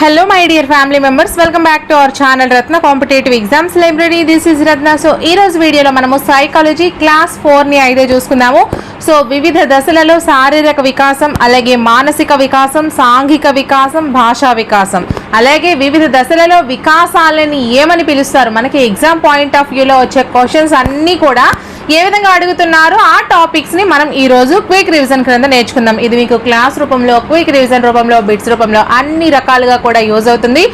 Hello my dear family members welcome back to our channel Ratna competitive exams library this is Ratna so ఈ రోజు వీడియోలో మనము psychology class ఫోర్ని అయితే చూసుకుందాము. So వివిధ దశలలో శారీరక వికాసం అలాగే మానసిక వికాసం సాంఘిక వికాసం భాషా వికాసం. అలాగే వివిధ దశలలో వికాసాలని ఏమని పిలుస్తారు? మనకి ఎగ్జామ్ పాయింట్ ఆఫ్ వ్యూలో వచ్చే క్వశ్చన్స్ అన్నీ కూడా ఏ విధంగా అడుగుతున్నారో? ఆ టాపిక్స్ని మనం ఈ రోజు క్విక్ రివిజన్ క్రింద నేర్చుకుందాం. ఇది మీకు క్లాస్ రూపంలో క్విక్ రివిజన్ రూపంలో బిట్స్ రూపంలో అన్ని రకాలుగా కూడా యూజ్ అవుతుంది.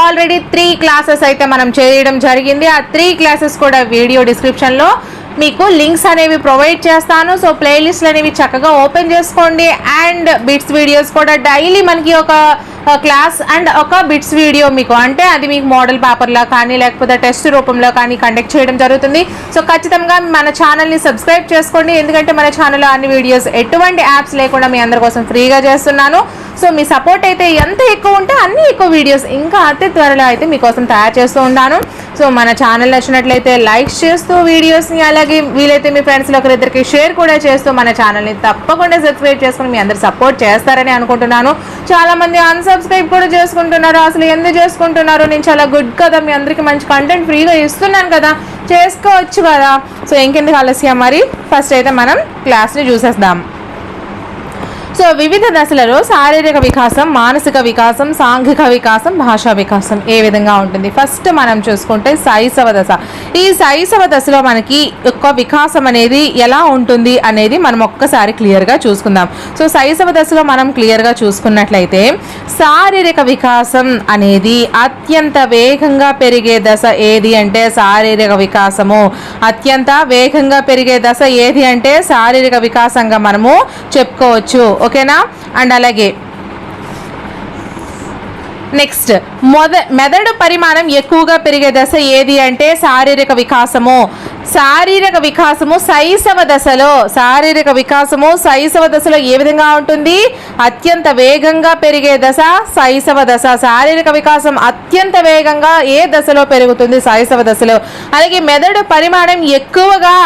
ఆల్రెడీ త్రీ క్లాసెస్ అయితే మనం చేయడం జరిగింది. ఆ త్రీ క్లాసెస్ కూడా వీడియో డిస్క్రిప్షన్లో మీకు లింక్స్ అనేవి ప్రొవైడ్ చేస్తాను. సో ప్లేలిస్ట్లు అనేవి చక్కగా ఓపెన్ చేసుకోండి. అండ్ బిట్స్ వీడియోస్ కూడా డైలీ మనకి ఒక క్లాస్ అండ్ ఒక బిట్స్ వీడియో మీకు. అంటే అది మీకు మోడల్ పేపర్లో కానీ లేకపోతే టెస్ట్ రూపంలో కానీ కండక్ట్ చేయడం జరుగుతుంది. సో ఖచ్చితంగా మన ఛానల్ని సబ్స్క్రైబ్ చేసుకోండి. ఎందుకంటే మన ఛానల్లో అన్ని వీడియోస్ ఎటువంటి యాప్స్ లేకుండా మీ అందరి కోసం ఫ్రీగా చేస్తున్నాను. సో మీ సపోర్ట్ అయితే ఎంత ఎక్కువ ఉంటే అన్ని ఎక్కువ వీడియోస్ ఇంకా అతి త్వరలో అయితే మీకోసం తయారు చేస్తూ ఉంటాను. సో మన ఛానల్ నచ్చినట్లయితే లైక్స్ చేస్తూ వీడియోస్ని అలాగే వీలైతే మీ ఫ్రెండ్స్లో ఒకరిద్దరికి షేర్ కూడా చేస్తూ మన ఛానల్ని తప్పకుండా సబ్స్క్రైబ్ చేసుకుని మీ అందరు సపోర్ట్ చేస్తారని అనుకుంటున్నాను. చాలామంది అన్సబ్స్క్రైబ్ కూడా చేసుకుంటున్నారు. అసలు ఎందుకు చేసుకుంటున్నారు? నేను చాలా గుడ్ కదా మీ అందరికీ మంచి కంటెంట్ ఫ్రీగా ఇస్తున్నాను కదా. చేసుకోవచ్చు కదా. సో ఇంకెందుకు ఆలస్యం మరి? ఫస్ట్ అయితే మనం క్లాస్ని చూసేద్దాం. సో వివిధ దశలలో శారీరక వికాసం మానసిక వికాసం సాంఘిక వికాసం భాషా వికాసం ఏ విధంగా ఉంటుంది? ఫస్ట్ మనం చూసుకుంటే శైశవ దశ. ఈ శైశవ దశలో మనకి యొక్క వికాసం అనేది ఎలా ఉంటుంది అనేది మనం ఒక్కసారి క్లియర్గా చూసుకుందాం. సో శైశవ దశలో మనం క్లియర్గా చూసుకున్నట్లయితే శారీరక వికాసం అనేది అత్యంత వేగంగా పెరిగే దశ ఏది అంటే శారీరక వికాసము. అత్యంత వేగంగా పెరిగే దశ ఏది అంటే శారీరక వికాసంగా మనము చెప్పుకోవచ్చు. ఓకేనా? అండ్ అలాగే నెక్స్ట్ మొద మెదడు పరిమాణం ఎక్కువగా పెరిగే దశ ఏది అంటే శారీరక వికాసము. శారీరక వికాసము శైశవ దశలో. శారీరక వికాసము శైశవ దశలో ఏ విధంగా ఉంటుంది? అత్యంత వేగంగా పెరిగే దశ శైశవ దశ. శారీరక వికాసం అత్యంత వేగంగా ఏ దశలో పెరుగుతుంది? శైశవ దశలో. అలాగే మెదడు పరిమాణం ఎక్కువగా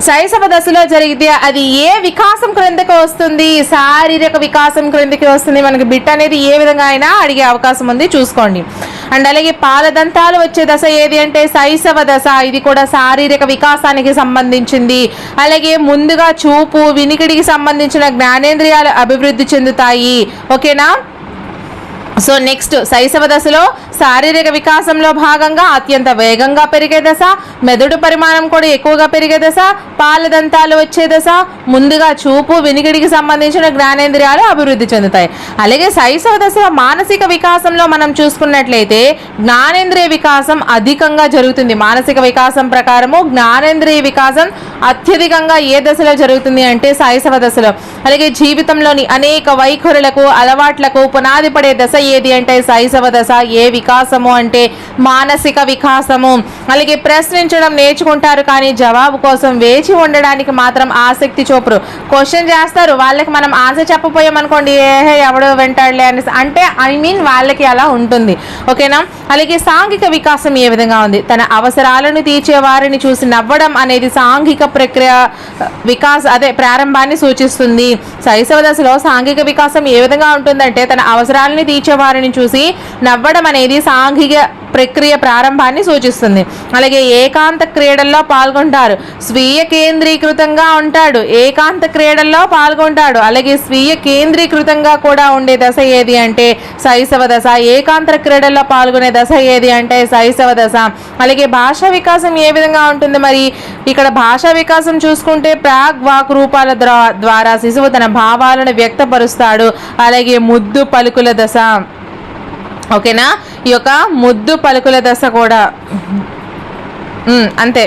శైశవ దశలో జరిగితే అది ఏ వికాసం క్రిందకి వస్తుంది? శారీరక వికాసం క్రిందకి వస్తుంది? మనకి బిట్ అనేది ఏ విధంగా అయినా అడిగే అవకాశం ఉంది. చూసుకోండి. అండ్ అలాగే పాలదంతాలు వచ్చే దశ ఏది అంటే శైశవ దశ. ఇది కూడా శారీరక వికాసానికి సంబంధించింది. అలాగే ముందుగా చూపు వినికిడికి సంబంధించిన జ్ఞానేంద్రియాలు అభివృద్ధి చెందుతాయి. ఓకేనా? సో నెక్స్ట్ శైశవ దశలో శారీరక వికాసంలో భాగంగా అత్యంత వేగంగా పెరిగే దశ మెదడు పరిమాణం కూడా ఎక్కువగా పెరిగే దశ పాలదంతాలు వచ్చే దశ ముందుగా చూపు వినికిడికి సంబంధించిన జ్ఞానేంద్రియాలు అభివృద్ధి చెందుతాయి. అలాగే శైశవ దశలో మానసిక వికాసంలో మనం చూసుకున్నట్లయితే జ్ఞానేంద్రియ వికాసం అధికంగా జరుగుతుంది. మానసిక వికాసం ప్రకారము జ్ఞానేంద్రియ వికాసం అత్యధికంగా ఏ దశలో జరుగుతుంది అంటే శైశవ దశలో. అలాగే జీవితంలోని అనేక వైఖరులకు అలవాట్లకు పునాది పడే దశ ఏది అంటే శైశవ దశ ఏ వికాసము అంటే మానసిక వికాసము. అలాగే ప్రశ్నించడం నేర్చుకుంటారు కానీ జవాబు కోసం వేచి ఉండడానికి మాత్రం ఆసక్తి చూపరు. క్వశ్చన్ చేస్తారు వాళ్ళకి మనం ఆన్సర్ చెప్పపోయామనుకోండి ఏహే ఎవడో వెంటాడులే అనేసి. అంటే ఐ మీన్ వాళ్ళకి అలా ఉంటుంది. ఓకేనా? అలాగే సాంఘిక వికాసం ఏ విధంగా ఉంది? తన అవసరాలను తీర్చే వారిని చూసి నవ్వడం అనేది సాంఘిక ప్రక్రియ వికాస అదే ప్రారంభాన్ని సూచిస్తుంది. శైశవ దశలో సాంఘిక వికాసం ఏ విధంగా ఉంటుందంటే తన అవసరాలని తీర్చే వారిని చూసి నవ్వడం అనేది సాంఘిక ప్రక్రియ ప్రారంభాన్ని సూచిస్తుంది. అలాగే ఏకాంత క్రీడల్లో పాల్గొంటారు. స్వీయ కేంద్రీకృతంగా ఉంటాడు. ఏకాంత క్రీడల్లో పాల్గొంటాడు. అలాగే స్వీయ కేంద్రీకృతంగా కూడా ఉండే దశ ఏది అంటే శైశవ దశ. ఏకాంత క్రీడల్లో పాల్గొనే దశ ఏది అంటే శైశవ దశ. అలాగే భాషా వికాసం ఏ విధంగా ఉంటుంది మరి? ఇక్కడ భాషా వికాసం చూసుకుంటే ప్రాగ్ వాక్ రూపాల ద్వారా శిశువు తన భావాలను వ్యక్తపరుస్తాడు. అలాగే ముద్దు పలుకుల దశ. ఓకేనా? ఈ యొక్క ముద్దు పలుకుల దశ కూడా. అంతే.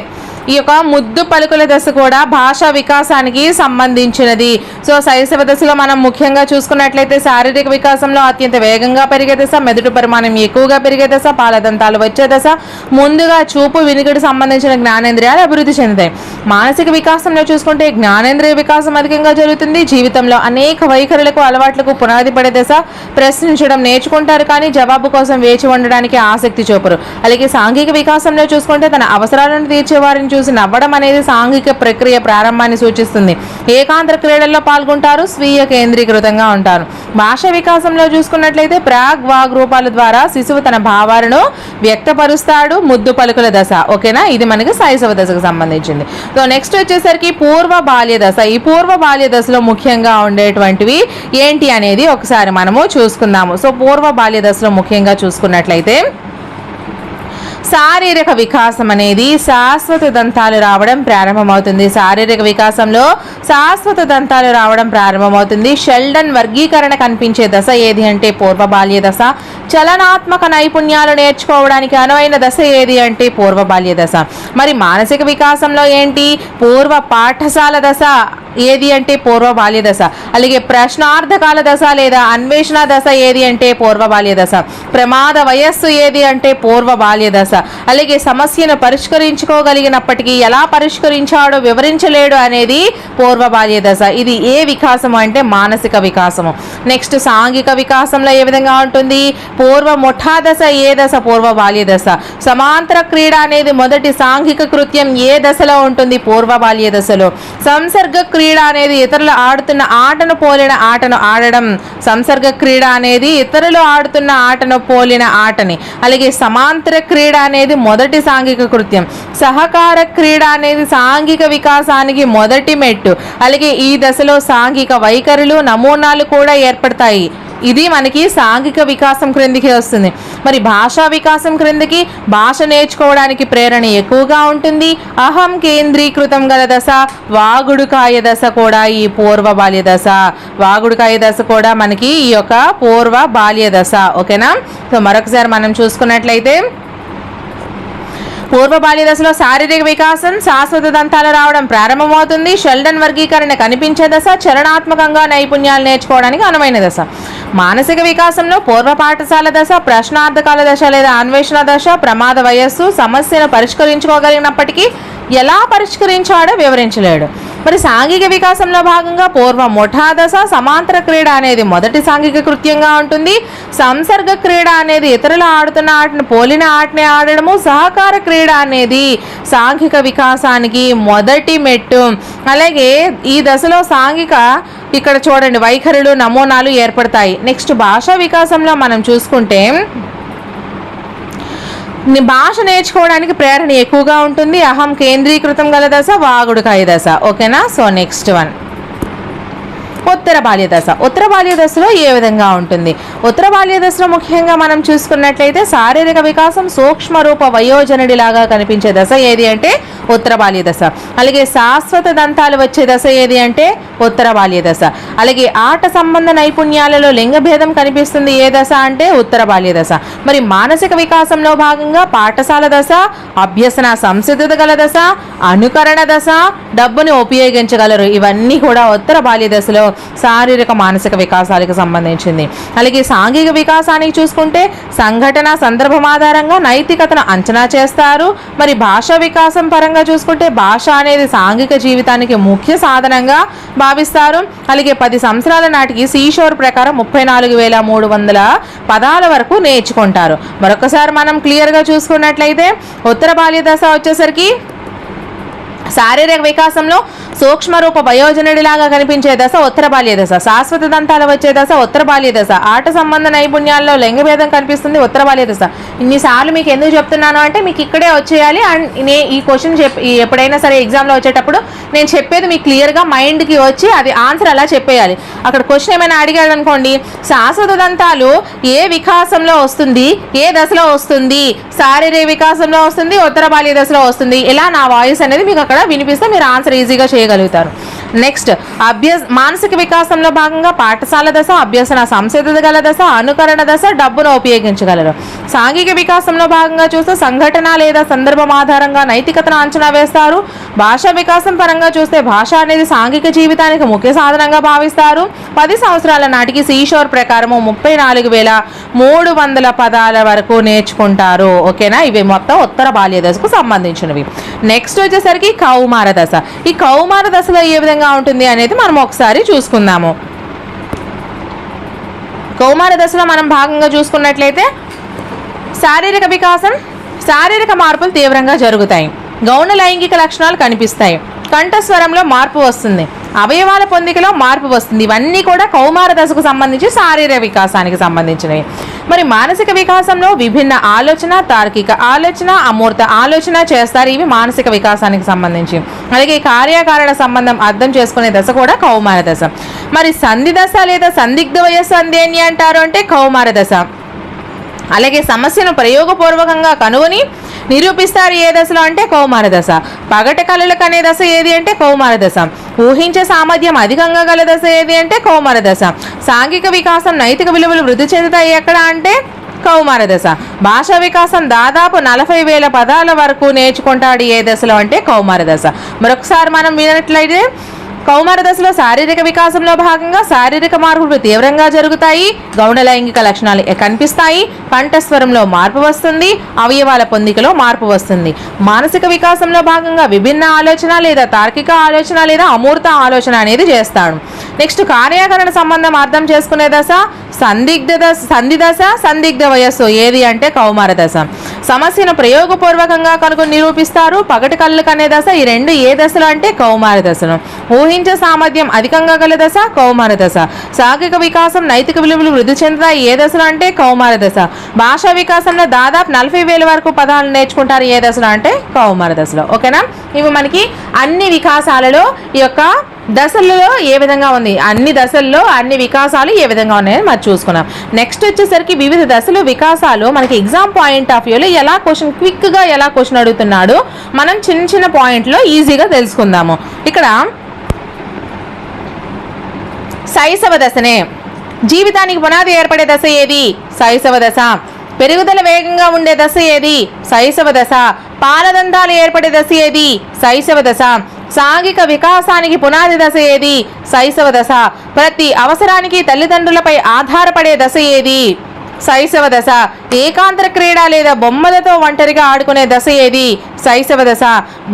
ఈ యొక్క ముద్దు పలుకుల దశ కూడా భాషా వికాసానికి సంబంధించినది. సో శైశవ దశలో మనం ముఖ్యంగా చూసుకున్నట్లయితే శారీరక వికాసంలో అత్యంత వేగంగా పెరిగే దశ మెదడు పరిమాణం ఎక్కువగా పెరిగే దశ పాలదంతాలు వచ్చే దశ ముందుగా చూపు వినికిడి సంబంధించిన జ్ఞానేంద్రియాలు అభివృద్ధి చెందుతాయి. మానసిక వికాసంలో చూసుకుంటే జ్ఞానేంద్రియ వికాసం అధికంగా జరుగుతుంది. జీవితంలో అనేక వైఖరులకు అలవాట్లకు పునాది పడే దశ ప్రశ్నించడం నేర్చుకుంటారు కానీ జవాబు కోసం వేచి ఉండడానికి ఆసక్తి చూపరు. అలాగే సాంఘిక వికాసంలో చూసుకుంటే తన అవసరాలను తీర్చేవారిని చూసి నవ్వడం అనేది సాంఘిక ప్రక్రియ ప్రారంభాన్ని సూచిస్తుంది. ఏకాంత క్రీడల్లో పాల్గొంటారు స్వీయ కేంద్రీకృతంగా ఉంటారు. భాష వికాసంలో చూసుకున్నట్లయితే ప్రాగ్ వాగ్ రూపాల ద్వారా శిశువు తన భావాలను వ్యక్తపరుస్తాడు ముద్దు పలుకుల దశ. ఓకేనా? ఇది మనకి శైశవ దశకు సంబంధించింది. సో నెక్స్ట్ వచ్చేసరికి పూర్వ బాల్య దశ. ఈ పూర్వ బాల్య దశలో ముఖ్యంగా ఉండేటువంటివి ఏంటి అనేది ఒకసారి మనము చూసుకుందాము. సో పూర్వ బాల్య దశలో ముఖ్యంగా చూసుకున్నట్లయితే శారీరక వికాసం అనేది శాశ్వత దంతాలు రావడం ప్రారంభమవుతుంది. శారీరక వికాసంలో శాశ్వత దంతాలు రావడం ప్రారంభమవుతుంది. షెల్డన్ వర్గీకరణ కనిపించే దశ ఏది అంటే పూర్వ బాల్య దశ. చలనాత్మక నైపుణ్యాలు నేర్చుకోవడానికి అనువైన దశ ఏది అంటే పూర్వ బాల్య దశ. మరి మానసిక వికాసంలో ఏంటి? పూర్వ పాఠశాల దశ ఏది అంటే పూర్వ బాల్య దశ. అలాగే ప్రశ్నార్థకాల దశ లేదా అన్వేషణ దశ ఏది అంటే పూర్వ బాల్య దశ. ప్రమాద వయస్సు ఏది అంటే పూర్వ బాల్య దశ. అలాగే సమస్యను పరిష్కరించుకోగలిగినప్పటికీ ఎలా పరిష్కరించాడో వివరించలేడు అనేది పూర్వ బాల్య దశ. ఇది ఏ వికాసం అంటే మానసిక వికాసము. నెక్స్ట్ సాంఘిక వికాసంలో ఏ విధంగా ఉంటుంది? పూర్వ ముఠా దశ ఏ దశ? పూర్వ బాల్య దశ. సమాంతర క్రీడ అనేది మొదటి సాంఘిక కృత్యం ఏ దశలో ఉంటుంది? పూర్వ బాల్య దశలో. సంసర్గ క్రీడ అనేది ఇతరులు ఆడుతున్న ఆటను పోలిన ఆటను ఆడడం. సంసర్గ క్రీడ అనేది ఇతరులు ఆడుతున్న ఆటను పోలిన ఆటని. అలాగే సమాంతర క్రీడ అనేది మొదటి సాంఘిక కృత్యం. సహకార క్రీడ అనేది సాంఘిక వికాసానికి మొదటి మెట్టు. అలాగే ఈ దశలో సాంఘిక వైఖరులు నమూనాలు కూడా ఏర్పడతాయి. ఇది మనకి సాంఘిక వికాసం క్రిందికి వస్తుంది. మరి భాషా వికాసం క్రిందికి భాష నేర్చుకోవడానికి ప్రేరణ ఎక్కువగా ఉంటుంది. అహం కేంద్రీకృతం గల దశ వాగుడుకాయ దశ కూడా ఈ పూర్వ బాల్య దశ. వాగుడుకాయ దశ కూడా మనకి ఈ యొక్క పూర్వ బాల్య దశ. ఓకేనా? సో మరొకసారి మనం చూసుకున్నట్లయితే పూర్వ బాల్య దశలో శారీరక వికాసం శాశ్వత దంతాలు రావడం ప్రారంభమవుతుంది. షెల్డన్ వర్గీకరణ కనిపించే దశ చరణాత్మకంగా నైపుణ్యాలు నేర్చుకోవడానికి అనువైన దశ. మానసిక వికాసంలో పూర్వ పాఠశాల దశ ప్రశ్నార్థకాల దశ లేదా అన్వేషణ దశ ప్రమాద వయస్సు సమస్యను పరిష్కరించుకోగలిగినప్పటికీ ఎలా పరిష్కరించాడో వివరించలేడు. మరి సాంఘిక వికాసంలో భాగంగా పూర్వ ముఠాదశ సమాంతర క్రీడ అనేది మొదటి సాంఘిక కృత్యంగా ఉంటుంది. సంసర్గ క్రీడ అనేది ఇతరులు ఆడుతున్న ఆటను పోలిన ఆటని ఆడడము సహకార క్రీడ అనేది సాంఘిక వికాసానికి మొదటి మెట్టు. అలాగే ఈ దశలో సాంఘిక ఇక్కడ చూడండి వైఖరులు నమూనాలు ఏర్పడతాయి. నెక్స్ట్ భాషా వికాసంలో మనం చూసుకుంటే భాష నేర్చుకోవడానికి ప్రేరణ ఎక్కువగా ఉంటుంది. అహం కేంద్రీకృతం గల దశ వాగుడుకాయ దశ. ఓకేనా? సో నెక్స్ట్ వన్ ఉత్తర బాల్య దశ. ఉత్తర బాల్య దశలో ఏ విధంగా ఉంటుంది? ఉత్తర బాల్య దశలో ముఖ్యంగా మనం చూసుకున్నట్లయితే శారీరక వికాసం సూక్ష్మ రూప వయోజనుడిలాగా కనిపించే దశ ఏది అంటే ఉత్తర బాల్య దశ. అలాగే శాశ్వత దంతాలు వచ్చే దశ ఏది అంటే ఉత్తర బాల్య దశ. అలాగే ఆట సంబంధ నైపుణ్యాలలో లింగభేదం కనిపిస్తుంది ఏ దశ అంటే ఉత్తర బాల్య దశ. మరి మానసిక వికాసంలో భాగంగా పాఠశాల దశ అభ్యసన సంసిద్ధత గల దశ అనుకరణ దశ డబ్బుని ఉపయోగించగలరు. ఇవన్నీ కూడా ఉత్తర బాల్య దశలో శారీరక మానసిక వికాసాలకు సంబంధించింది. అలాగే సాంఘిక వికాసానికి చూసుకుంటే సంఘటన సందర్భం ఆధారంగా నైతికతను అంచనా చేస్తారు. మరి భాషా వికాసం పరంగా చూసుకుంటే భాష అనేది సాంఘిక జీవితానికి ముఖ్య సాధనంగా భావిస్తారు. అలాగే పది సంవత్సరాల నాటికి సీషోర్ ప్రకారం ముప్పై నాలుగు వేల మూడు వందల పదాల వరకు నేర్చుకుంటారు. మరొకసారి మనం క్లియర్గా చూసుకున్నట్లయితే ఉత్తర బాల్య దశ వచ్చేసరికి శారీరక వికాసంలో సూక్ష్మ రూప వయోజనుడిలాగా కనిపించే దశ ఉత్తర బాల్య దశ. శాశ్వత దంతాలు వచ్చే దశ ఉత్తర బాల్య దశ. ఆట సంబంధ నైపుణ్యాల్లో లింగభేదం కనిపిస్తుంది ఉత్తర బాల్య దశ. ఇన్నిసార్లు మీకు ఎందుకు చెప్తున్నాను అంటే మీకు ఇక్కడే వచ్చేయాలి. అండ్ నే ఈ క్వశ్చన్ చెప్ ఎప్పుడైనా సరే ఎగ్జామ్లో వచ్చేటప్పుడు నేను చెప్పేది మీకు క్లియర్గా మైండ్కి వచ్చి అది ఆన్సర్ అలా చెప్పేయాలి. అక్కడ క్వశ్చన్ ఏమైనా అడిగాడు అనుకోండి శాశ్వత దంతాలు ఏ వికాసంలో వస్తుంది? ఏ దశలో వస్తుంది? శారీరక వికాసంలో వస్తుంది ఉత్తర బాల్య దశలో వస్తుంది. ఇలా నా వాయిస్ అనేది మీకు అక్కడ వినిపిస్తే మీరు ఆన్సర్ ఈజీగా చేయగలుగుతారు. నెక్స్ట్ అభ్యస్ మానసిక వికాసంలో భాగంగా పాఠశాల దశ అభ్యసన సంసిద్ధగల దశ అనుకరణ దశ డబ్బును ఉపయోగించగలరు. సాంఘిక వికాసంలో భాగంగా చూస్తే సంఘటన లేదా సందర్భం ఆధారంగా నైతికతను అంచనా వేస్తారు. భాషా వికాసం పరంగా చూస్తే భాష అనేది సాంఘిక జీవితానికి ముఖ్య సాధనంగా భావిస్తారు. పది సంవత్సరాల నాటికి సీషోర్ ప్రకారము ముప్పై నాలుగు వేల మూడు వందల పదాల వరకు నేర్చుకుంటారు. ఓకేనా? ఇవి మొత్తం ఉత్తర బాల్య దశకు సంబంధించినవి. నెక్స్ట్ వచ్చేసరికి కౌమార దశ. ఈ కౌమార దశలో ఏ విధంగా ఉంటుంది అనేది మనం ఒకసారి చూసుకుందాము. కౌమార దశలో మనం భాగంగా చూసుకున్నట్లయితే శారీరక వికాసం శారీరక మార్పులు తీవ్రంగా జరుగుతాయి. గౌణ లైంగిక లక్షణాలు కనిపిస్తాయి. కంఠస్వరంలో మార్పు వస్తుంది. అవయవాల పొందికలో మార్పు వస్తుంది. ఇవన్నీ కూడా కౌమార దశకు సంబంధించి శారీరక వికాసానికి సంబంధించినవి. మరి మానసిక వికాసంలో విభిన్న ఆలోచన తార్కిక ఆలోచన అమూర్త ఆలోచన చేస్తారు ఇవి మానసిక వికాసానికి సంబంధించి. అలాగే కార్యకారణ సంబంధం అర్థం చేసుకునే దశ కూడా కౌమార దశ. మరి సంధి దశ లేదా సందిగ్ధ వయస్సు అంది అంటారు అంటే కౌమార దశ. అలాగే సమస్యను ప్రయోగపూర్వకంగా కనుగొని నిరూపిస్తారు ఏ దశలో అంటే కౌమార దశ. పగటి కళలకు అనే దశ ఏది అంటే కౌమార దశ. ఊహించే సామర్థ్యం అధికంగా గల దశ ఏది అంటే కౌమార దశ. సాంఘిక వికాసం నైతిక విలువలు వృద్ధి చెందుతాయి ఎక్కడ అంటే కౌమార దశ. భాషా వికాసం దాదాపు నలభై వేల పదాల వరకు నేర్చుకుంటాడు ఏ దశలో అంటే కౌమార దశ. మరొకసారి మనం వినట్లయితే కౌమార దశలో శారీరక వికాసంలో భాగంగా శారీరక మార్పులు తీవ్రంగా జరుగుతాయి. గౌణ లైంగిక లక్షణాలు కనిపిస్తాయి? కంఠస్వరంలో మార్పు వస్తుంది. అవయవాల పొందికలో మార్పు వస్తుంది. మానసిక వికాసంలో భాగంగా విభిన్న ఆలోచన లేదా తార్కిక ఆలోచన లేదా అమూర్త ఆలోచన అనేది చేస్తాడు. నెక్స్ట్ కార్యాకరణ సంబంధం అర్థం చేసుకునే దశ సందిగ్ధ దశ సంధి దశ సందిగ్ధ వయస్సు ఏది అంటే కౌమార దశ. సమస్యను ప్రయోగపూర్వకంగా కనుగొని నిరూపిస్తారు. పగటి కళ్ళు కనే దశ. ఈ రెండు ఏ దశలో అంటే కౌమార దశను ఊహించే సామర్థ్యం అధికంగా గల దశ కౌమార దశ. సాంఘిక వికాసం నైతిక విలువలు వృద్ధి చెందుతాయి. ఏ దశలో అంటే కౌమార దశ. భాషా వికాసంలో దాదాపు నలభై వేల వరకు పదాలు నేర్చుకుంటారు ఏ దశలో అంటే కౌమార దశలో. ఓకేనా? ఇవి మనకి అన్ని వికాసాలలో ఈ యొక్క దశలలో ఏ విధంగా ఉంది? అన్ని దశల్లో అన్ని వికాసాలు ఏ విధంగా ఉన్నాయని మరి చూసుకున్నాం. నెక్స్ట్ వచ్చేసరికి వివిధ దశలు వికాసాలు. మనకి ఎగ్జామ్ పాయింట్ ఆఫ్ వ్యూలో ఎలా క్వశ్చన్ క్విక్గా ఎలా క్వశ్చన్ అడుగుతున్నాడు? మనం చిన్న చిన్న పాయింట్లో ఈజీగా తెలుసుకుందాము. ఇక్కడ శైశవ దశనే. జీవితానికి పునాది ఏర్పడే దశ ఏది? శైశవ దశ. పెరుగుదల వేగంగా ఉండే దశ ఏది? శైశవ దశ. పాలదంతాలు ఏర్పడే దశ ఏది? శైశవ దశ. సాంఘిక వికాసానికి పునాది దశ ఏది? శైశవ దశ. ప్రతి అవసరానికి తల్లిదండ్రులపై ఆధారపడే దశ ఏది? శైశవ దశ. ఏకాంతర క్రీడ లేదా బొమ్మలతో ఒంటరిగా ఆడుకునే దశ ఏది? శైశవ దశ.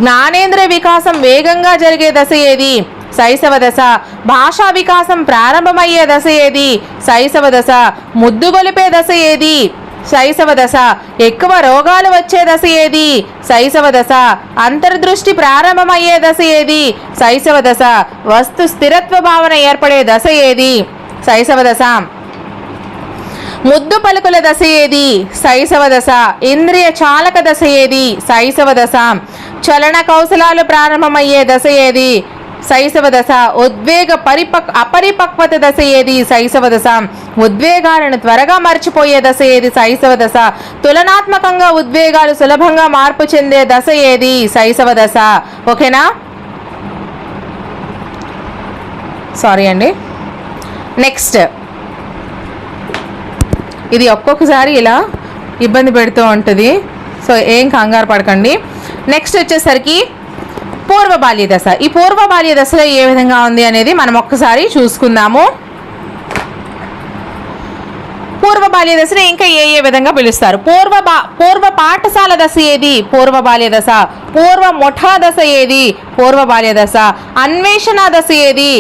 జ్ఞానేంద్రియ వికాసం వేగంగా జరిగే దశ ఏది? శైశవ దశ. భాషా వికాసం ప్రారంభమయ్యే దశ ఏది? శైశవ దశ. ముద్దు గొలిపే దశ ఏది? శైశవ దశ. ఎక్కువ రోగాలు వచ్చే దశ ఏది? శైశవ దశ. అంతర్దృష్టి ప్రారంభమయ్యే దశ ఏది? శైశవ దశ. వస్తు స్థిరత్వ భావన ఏర్పడే దశ ఏది? శైశవ దశ. ముద్దు పలుకుల దశ ఏది? శైశవ దశ. ఇంద్రియ చాలక దశ ఏది? శైశవ దశ. చలన కౌశలాలు ప్రారంభమయ్యే దశ ఏది? శైశవ దశ ఉద్వేగ పరిపక్ అపరిపక్వత దశ ఏది? శైశవ దశ. ఉద్వేగాలను త్వరగా మర్చిపోయే దశ ఏది? శైశవ దశ. తులనాత్మకంగా ఉద్వేగాలు సులభంగా మార్పు చెందే దశ ఏది? శైశవ దశ. ఓకేనా? సారీ అండి. నెక్స్ట్. ఇది ఒక్కొక్కసారి ఇలా ఇబ్బంది పెడుతూ ఉంటుంది. సో ఏం కంగారు పడకండి. నెక్స్ట్ వచ్చేసరికి పూర్వ బాల్య దశ ఈ పూర్వ బాల్య దశలో ఏ విధంగా ఉంది అనేది మనం ఒక్కసారి చూసుకుందాము. పూర్వ బాల్య దశని ఇంకా ఏ ఏ విధంగా పిలుస్తారు? పూర్వ బా పూర్వ పాఠశాల దశ ఏది? పూర్వ బాల్య దశ పూర్వ ముఠా దశ ఏది? పూర్వ బాల్య దశ అన్వేషణ దశ ఏది?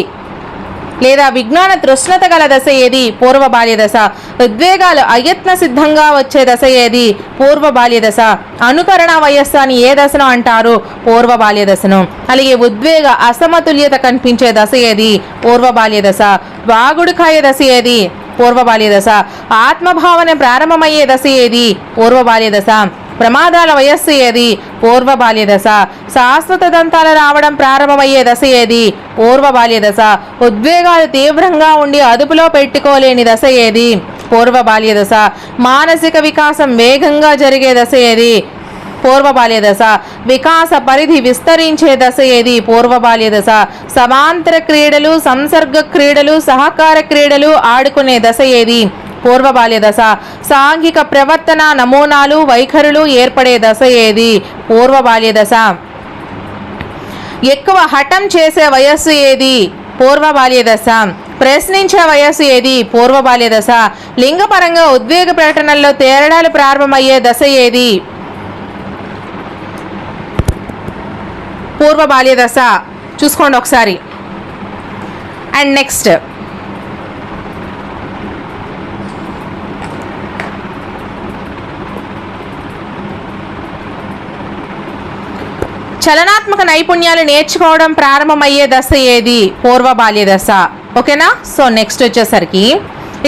లేదా విజ్ఞాన తృష్ణత గల దశ ఏది? పూర్వ బాల్య దశ. ఉద్వేగాలు అయత్న సిద్ధంగా వచ్చే దశ ఏది? పూర్వ బాల్య దశ. అనుకరణ వయస్సు అని ఏ దశను అంటారు? పూర్వ బాల్య దశను. అలాగే ఉద్వేగ అసమతుల్యత కనిపించే దశ ఏది? పూర్వ బాల్య దశ. వాగుడుకాయ దశ ఏది? పూర్వ బాల్య దశ. ఆత్మభావన ప్రారంభమయ్యే దశ ఏది? పూర్వ బాల్య దశ. ప్రమాదాల వయస్సు ఏది? పూర్వ బాల్య దశ. శాశ్వత దంతాలు రావడం ప్రారంభమయ్యే దశ ఏది? పూర్వ బాల్య దశ. ఉద్వేగాలు తీవ్రంగా ఉండి అదుపులో పెట్టుకోలేని దశ ఏది? పూర్వ బాల్య దశ. మానసిక వికాసం వేగంగా జరిగే దశ ఏది? పూర్వ బాల్య దశ. వికాస పరిధి విస్తరించే దశ ఏది? పూర్వ బాల్య దశ. సమాంతర క్రీడలు సంసర్గ క్రీడలు సహకార క్రీడలు ఆడుకునే దశ ఏది? పూర్వ బాల్య దశ. సాంఘిక ప్రవర్తన నమూనాలు వైఖరులు ఏర్పడే దశ ఏది? పూర్వ బాల్య దశ. ఎక్కువ హఠం చేసే వయస్సు ఏది? పూర్వ బాల్య దశ. ప్రశ్నించే వయస్సు ఏది? పూర్వ బాల్య దశ. లింగపరంగా ఉద్వేగ ప్రకటనల్లో తేరడాలు ప్రారంభమయ్యే దశ ఏది? పూర్వ బాల్య దశ. చూసుకోండి ఒకసారి. And next. చలనాత్మక నైపుణ్యాలు నేర్చుకోవడం ప్రారంభమయ్యే దశ ఏది? పూర్వ బాల్య దశ. ఓకేనా? సో నెక్స్ట్ వచ్చేసరికి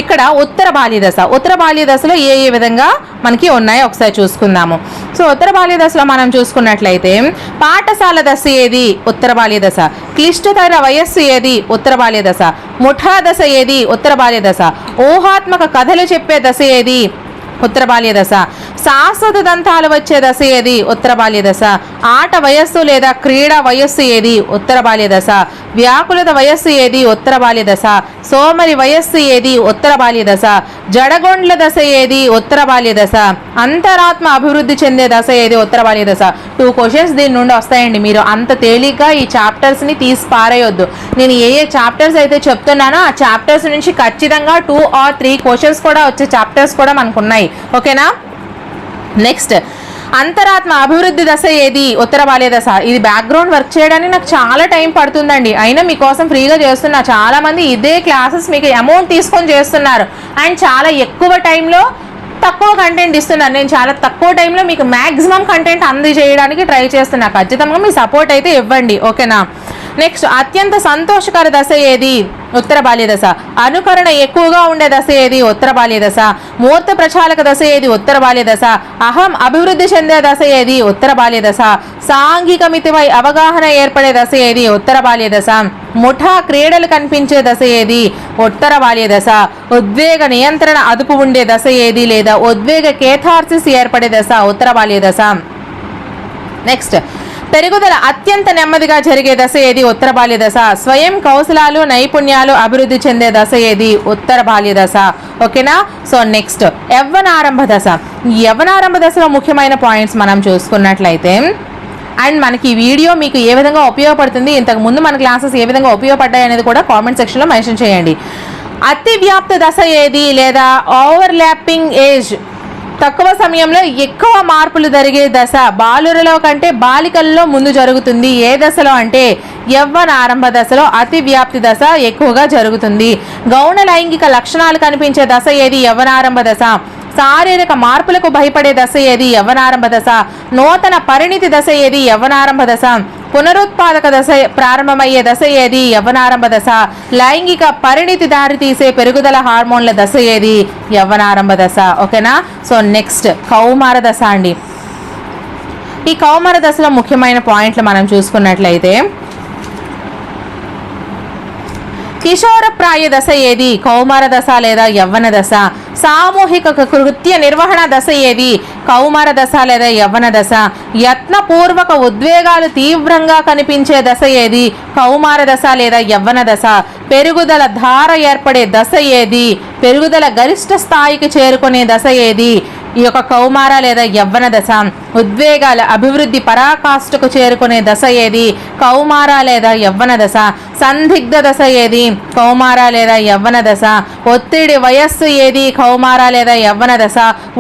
ఇక్కడ ఉత్తర బాల్య దశ. ఉత్తర బాల్య దశలో ఏ ఏ విధంగా మనకి ఉన్నాయో? ఒకసారి చూసుకుందాము. సో ఉత్తర బాల్య దశలో మనం చూసుకున్నట్లయితే పాఠశాల దశ ఏది? ఉత్తర బాల్య దశ. క్లిష్టతర వయస్సు ఏది? ఉత్తర బాల్య దశ. ముఠా దశ ఏది? ఉత్తర బాల్య దశ. ఊహాత్మక కథలు చెప్పే దశ ఏది? ఉత్తర బాల్య దశ. శాశ్వత దంతాలు వచ్చే దశ ఏది? ఉత్తర బాల్య దశ. ఆట వయస్సు లేదా క్రీడా వయస్సు ఏది? ఉత్తర బాల్య దశ. వ్యాకులత వయస్సు ఏది? ఉత్తర బాల్య దశ. సోమరి వయస్సు ఏది? ఉత్తర బాల్య దశ. జడగొండ్ల దశ ఏది? ఉత్తర బాల్య దశ. అంతరాత్మ అభివృద్ధి చెందే దశ ఏది? ఉత్తర బాల్య దశ. టూ క్వశ్చన్స్ దీని నుండి వస్తాయండి. మీరు అంత తేలిక ఈ చాప్టర్స్ని తీసి పారేయొద్దు. నేను ఏ ఏ చాప్టర్స్ అయితే చెప్తున్నానో ఆ చాప్టర్స్ నుంచి ఖచ్చితంగా టూ ఆర్ త్రీ క్వశ్చన్స్ కూడా వచ్చే చాప్టర్స్ కూడా మనకు ఉన్నాయి ఓకేనా నెక్స్ట్ అంతరాత్మ అభివృద్ధి దశ ఏది? ఉత్తర బాల్య దశ. ఇది బ్యాక్గ్రౌండ్ వర్క్ చేయడానికి నాకు చాలా టైం పడుతుందండి. అయినా మీకోసం ఫ్రీగా చేస్తున్నా. చాలామంది ఇదే క్లాసెస్ మీకు అమౌంట్ తీసుకొని చేస్తున్నారు. అండ్ చాలా ఎక్కువ టైంలో తక్కువ కంటెంట్ ఇస్తున్నాను నేను చాలా తక్కువ టైంలో మీకు మ్యాక్సిమం కంటెంట్ అందజేయడానికి ట్రై చేస్తున్నా. ఖచ్చితంగా మీ సపోర్ట్ అయితే ఇవ్వండి. ఓకేనా? నెక్స్ట్ అత్యంత సంతోషకర దశ ఏది? ఉత్తర బాల్య దశ. అనుకరణ ఎక్కువగా ఉండే దశ ఏది? ఉత్తర బాల్య దశ. మూర్త ప్రచాలక దశ ఏది? ఉత్తర బాల్య దశ. అహం అభివృద్ధి చెందే దశ ఏది? ఉత్తర బాల్య దశ. సాంఘిక మితిపై అవగాహన ఏర్పడే దశ ఏది? ఉత్తర బాల్య దశ. ముఠా క్రీడలు కనిపించే దశ ఏది? ఉత్తర బాల్య దశ. ఉద్వేగ నియంత్రణ అదుపు ఉండే దశ ఏది? లేదా ఉద్వేగ కేథార్సిస్ ఏర్పడే దశ? ఉత్తర బాల్య దశ. నెక్స్ట్ పెరుగుదల అత్యంత నెమ్మదిగా జరిగే దశ ఏది? ఉత్తర బాల్య దశ. స్వయం కౌశలాలు నైపుణ్యాలు అభివృద్ధి చెందే దశ ఏది? ఉత్తర బాల్య దశ. ఓకేనా? So next. యవ్వనారంభ దశ. యవ్వనారంభ దశలో ముఖ్యమైన పాయింట్స్ మనం చూసుకున్నట్లయితే అండ్ మనకి ఈ వీడియో మీకు ఏ విధంగా ఉపయోగపడుతుంది ఇంతకు ముందు మన క్లాసెస్ ఏ విధంగా ఉపయోగపడ్డాయి అనేది కూడా కామెంట్ సెక్షన్లో మెన్షన్ చేయండి. అతివ్యాప్త దశ ఏది? లేదా ఓవర్లాపింగ్ ఏజ్ తక్కువ సమయంలో ఎక్కువ మార్పులు జరిగే దశ బాలురలో కంటే బాలికల్లో ముందు జరుగుతుంది. ఏ దశలో అంటే యవ్వన ఆరంభ దశలో అతి వ్యాప్తి దశ ఎక్కువగా జరుగుతుంది. గౌణ లైంగిక లక్షణాలు కనిపించే దశ ఏది? యవ్వనారంభ దశ. శారీరక మార్పులకు భయపడే దశ ఏది? యవ్వనారంభ దశ. నూతన పరిణితి దశ ఏది? యవ్వనారంభ దశ. పునరుత్పాదక దశ ప్రారంభమయ్యే దశ ఏది? యవ్వనారంభ దశ. లైంగిక పరిణితి దారితీసే పెరుగుదల హార్మోన్ల దశ ఏది? యవ్వనారంభ దశ. ఓకేనా? సో నెక్స్ట్ కౌమార దశ అండి. ఈ కౌమార దశలో ముఖ్యమైన పాయింట్లు మనం చూసుకున్నట్లయితే కిషోర ప్రాయ దశ ఏది? కౌమార దశ లేదా యవ్వన దశ? సామూహిక కృత్య నిర్వహణ దశ ఏది? కౌమార దశ లేదా యవ్వన దశ? యత్నపూర్వక ఉద్వేగాలు తీవ్రంగా కనిపించే దశ ఏది? కౌమార దశ లేదా యవ్వన దశ? పెరుగుదల ధార ఏర్పడే దశ ఏది? పెరుగుదల గరిష్ట స్థాయికి చేరుకునే దశ ఏది? ఈ యొక్క కౌమార లేదా యవ్వన దశ ఉద్వేగాల అభివృద్ధి పరాకాష్ఠకు చేరుకునే దశ ఏది? కౌమార లేదా యవ్వన దశ? సందిగ్ధ దశ ఏది? కౌమార లేదా యవ్వన దశ? ఒత్తిడి వయస్సు ఏది? కౌమార లేదా యవ్వన దశ?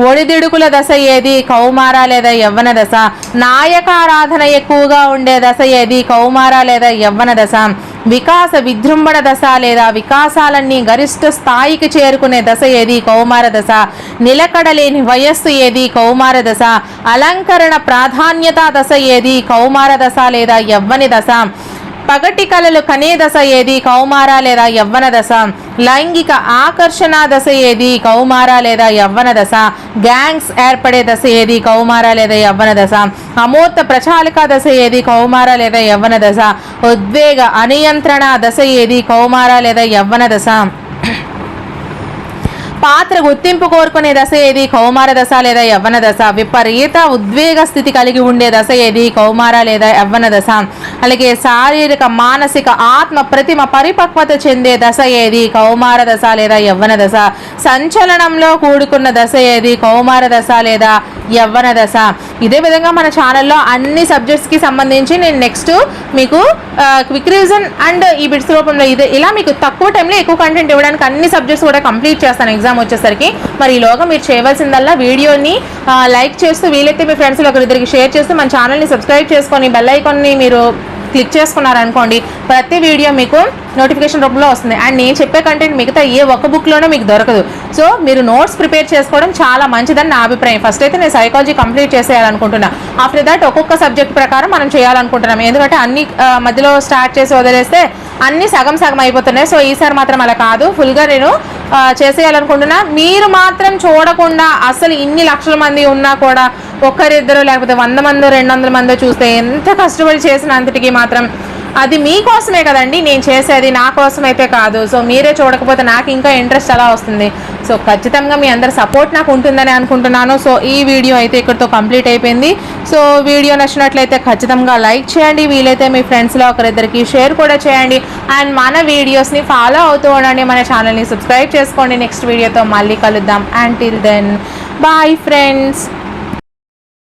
ఒడిదిడుకుల దశ ఏది? కౌమార లేదా యవ్వన దశ? నాయకారాధన ఎక్కువగా ఉండే దశ ఏది? కౌమార లేదా యవ్వన దశ? వికాస విజృంభణ దశ లేదా వికాసాలన్నీ గరిష్ట స్థాయికి చేరుకునే దశ ఏది? కౌమార దశ. నిలకడలేని వయస్సు ఏది? కౌమార దశ. అలంకరణ ప్రాధాన్యత దశ ఏది? కౌమార దశ లేదా యవ్వని దశ. పగటి కళలు కనే దశ ఏది? కౌమార లేదా యవ్వన దశ? లైంగిక ఆకర్షణ దశ ఏది? కౌమార లేదా యవ్వన దశ? గ్యాంగ్స్ ఏర్పడే దశ ఏది? కౌమార లేదా యవ్వన దశ? అమూర్త ప్రచాలిక దశ ఏది? కౌమార లేదా యవ్వన దశ? ఉద్వేగ అనియంత్రణ దశ ఏది? కౌమార లేదా యవ్వన దశ? పాత్ర గుర్తింపు కోరుకునే దశ ఏది? కౌమార దశ లేదా యవ్వన దశ? విపరీత ఉద్వేగ స్థితి కలిగి ఉండే దశ ఏది? కౌమార లేదా యవ్వన దశ? అలాగే శారీరక మానసిక ఆత్మ ప్రతిమ పరిపక్వత చెందే దశ ఏది? కౌమార దశ లేదా యవ్వన దశ? సంచలనంలో కూడుకున్న దశ ఏది? కౌమార దశ లేదా యవ్వన దశ ఇదే విధంగా మన ఛానల్లో అన్ని సబ్జెక్ట్స్కి సంబంధించి నేను నెక్స్ట్ మీకు క్విక్ రివిజన్ అండ్ ఈ బిట్స్ రూపంలో ఇదే ఇలా మీకు తక్కువ టైంలో ఎక్కువ కంటెంట్ ఇవ్వడానికి అన్ని సబ్జెక్ట్స్ కూడా కంప్లీట్ చేస్తాను. ఎగ్జామ్ వచ్చేసరికి మరి ఈలోగా మీరు చేయవలసిందల్లా వీడియోని లైక్ చేస్తూ వీలైతే మీ ఫ్రెండ్స్ ఒకరిద్దరికి షేర్ చేస్తూ మన ఛానల్ని సబ్స్క్రైబ్ చేసుకొని బెల్ ఐకాన్ని మీరు క్లిక్ చేసుకున్నారనుకోండి ప్రతి వీడియో మీకు నోటిఫికేషన్ రూపంలో వస్తుంది. అండ్ నేను చెప్పే కంటెంట్ మిగతా ఏ ఒక్క బుక్లోనూ మీకు దొరకదు. సో మీరు నోట్స్ ప్రిపేర్ చేసుకోవడం చాలా మంచిదని నా అభిప్రాయం. ఫస్ట్ అయితే నేను సైకాలజీ కంప్లీట్ చేసేయాలనుకుంటున్నా. ఆఫ్టర్ దాట్ ఒక్కొక్క సబ్జెక్ట్ ప్రకారం మనం చేయాలనుకుంటున్నాం. ఎందుకంటే అన్ని మధ్యలో స్టార్ట్ చేసి వదిలేస్తే అన్ని సగం సగం అయిపోతున్నాయి. సో ఈసారి మాత్రం అలా కాదు. ఫుల్గా నేను చేసేయాలనుకుంటున్నా. మీరు మాత్రం చూడకుండా అసలు ఇన్ని లక్షల మంది ఉన్నా కూడా ఒక్కరిద్దరు లేకపోతే వంద మందో రెండు వందల మందో చూస్తే ఎంత కష్టపడి చేసిన అంతటికి మాత్రం అది మీకోసమే కదండి నేను చేసేది నా కోసం అయితే కాదు. సో మీరే చూడకపోతే నాకు ఇంకా ఇంట్రెస్ట్ అలా వస్తుంది. సో ఖచ్చితంగా మీ అందరి సపోర్ట్ నాకు ఉంటుందని అనుకుంటున్నాను. సో ఈ వీడియో అయితే ఇక్కడితో కంప్లీట్ అయిపోయింది. సో వీడియో నచ్చినట్లయితే ఖచ్చితంగా లైక్ చేయండి. వీలైతే మీ ఫ్రెండ్స్లో ఒకరిద్దరికి షేర్ కూడా చేయండి. అండ్ మన వీడియోస్ని ఫాలో అవుతూ ఉండండి. మన ఛానల్ని సబ్స్క్రైబ్ చేసుకోండి. నెక్స్ట్ వీడియోతో మళ్ళీ కలుద్దాం. And till then bye friends